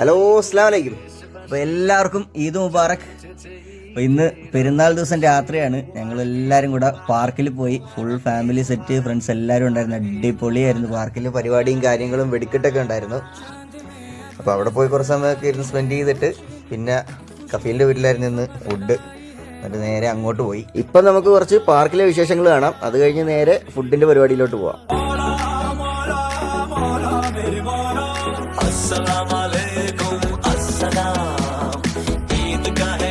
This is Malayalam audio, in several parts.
ഹലോ അസ്സാം വലൈക്കും അപ്പോൾ എല്ലാവർക്കും ഈദ് മുബാറക്. അപ്പോൾ ഇന്ന് പെരുന്നാൾ ദിവസം രാത്രിയാണ്. ഞങ്ങൾ എല്ലാവരും കൂടെ പാർക്കിൽ പോയി ഫുൾ ഫാമിലി സെറ്റ് ഫ്രണ്ട്സ് എല്ലാവരും ഉണ്ടായിരുന്നു. അടിപൊളിയായിരുന്നു. പാർക്കിൽ പരിപാടിയും കാര്യങ്ങളും വെടിക്കെട്ടൊക്കെ ഉണ്ടായിരുന്നു. അപ്പോൾ അവിടെ പോയി കുറച്ച് സമയമൊക്കെ ഇരുന്ന് സ്പെൻഡ് ചെയ്തിട്ട് പിന്നെ കഫീലിന്റെ വീട്ടിലായിരുന്നു ഇന്ന് ഫുഡ് എന്നിട്ട് നേരെ അങ്ങോട്ട് പോയി. ഇപ്പം നമുക്ക് കുറച്ച് പാർക്കിലെ വിശേഷങ്ങൾ കാണാം. അത് കഴിഞ്ഞ് നേരെ ഫുഡിന്റെ പരിപാടിയിലോട്ട് പോവാം. আসসালাম আলাইকুম আসসালাম ঈদ গাহে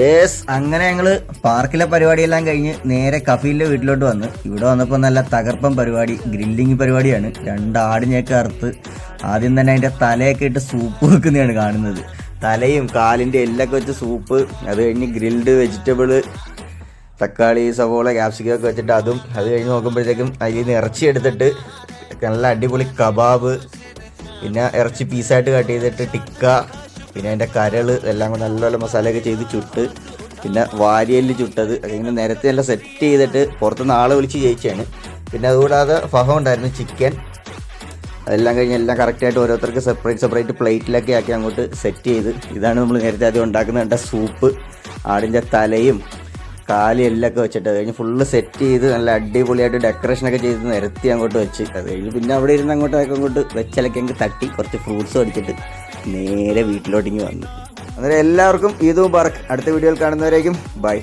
യേസ് അങ്ങനെ ഞങ്ങൾ പാർക്കിലെ പരിപാടിയെല്ലാം കഴിഞ്ഞ് നേരെ കഫീലിന്റെ വീട്ടിലോട്ട് വന്ന്. ഇവിടെ വന്നപ്പോൾ നല്ല തകർപ്പൻ പരിപാടി ഗ്രില്ലിങ് പരിപാടിയാണ്. രണ്ട് ആടിനെയൊക്കെ അറുത്ത് ആദ്യം തന്നെ അതിന്റെ തലയൊക്കെ ഇട്ട് സൂപ്പ് വെക്കുന്നതാണ് കാണുന്നത്. തലയും കാലിന്റെ എല്ലൊക്കെ വെച്ച് സൂപ്പ് അത് കഴിഞ്ഞ് ഗ്രിൽഡ് വെജിറ്റബിൾ തക്കാളി സവോള ക്യാപ്സിക്കം ഒക്കെ വെച്ചിട്ട് അതും അത് കഴിഞ്ഞ് നോക്കുമ്പോഴത്തേക്കും അതിൽ നിന്ന് ഇറച്ചി എടുത്തിട്ട് നല്ല അടിപൊളി കബാബ് പിന്നെ ഇറച്ചി പീസായിട്ട് കട്ട് ചെയ്തിട്ട് ടിക്ക പിന്നെ അതിന്റെ കരൾ എല്ലാം കൂടെ നല്ലപോലെ മസാലയൊക്കെ ചെയ്ത് ചുട്ട് പിന്നെ വാരിയൽ ചുട്ടത് അതിങ്ങനെ നേരത്തെ എല്ലാം സെറ്റ് ചെയ്തിട്ട് പുറത്തുനിന്ന് ആളെ വിളിച്ച് ജയിച്ചാണ് പിന്നെ അതുകൂടാതെ ഫഹം ഉണ്ടായിരുന്നു ചിക്കൻ അതെല്ലാം കഴിഞ്ഞ് എല്ലാം കറക്റ്റായിട്ട് ഓരോരുത്തർക്ക് സെപ്പറേറ്റ് സെപ്പറേറ്റ് പ്ലേറ്റിലൊക്കെ ആക്കി അങ്ങോട്ട് സെറ്റ് ചെയ്ത്. ഇതാണ് നമ്മൾ നേരത്തെ ആദ്യം ഉണ്ടാക്കുന്ന സൂപ്പ് ആടിന്റെ തലയും കാലി ഒക്കെ വെച്ചിട്ട് അത് കഴിഞ്ഞ് ഫുള്ള് സെറ്റ് ചെയ്ത് നല്ല അടിപൊളിയായിട്ട് ഡെക്കറേഷനൊക്കെ ചെയ്ത് നിരത്തി അങ്ങോട്ട് വെച്ച്. അത് കഴിഞ്ഞ് പിന്നെ അവിടെ ഇരുന്ന് അങ്ങോട്ട് അങ്ങോട്ട് വെച്ചിലൊക്കെ എനിക്ക് തട്ടി കുറച്ച് ഫ്രൂട്ട്സ് അടിച്ചിട്ട് നേരെ വീട്ടിലോട്ടിങ്ങ് വന്നു. അന്നേരം എല്ലാവർക്കും ഈദും മുബാറക്. അടുത്ത വീഡിയോയിൽ കാണുന്നവരേക്കും ബൈ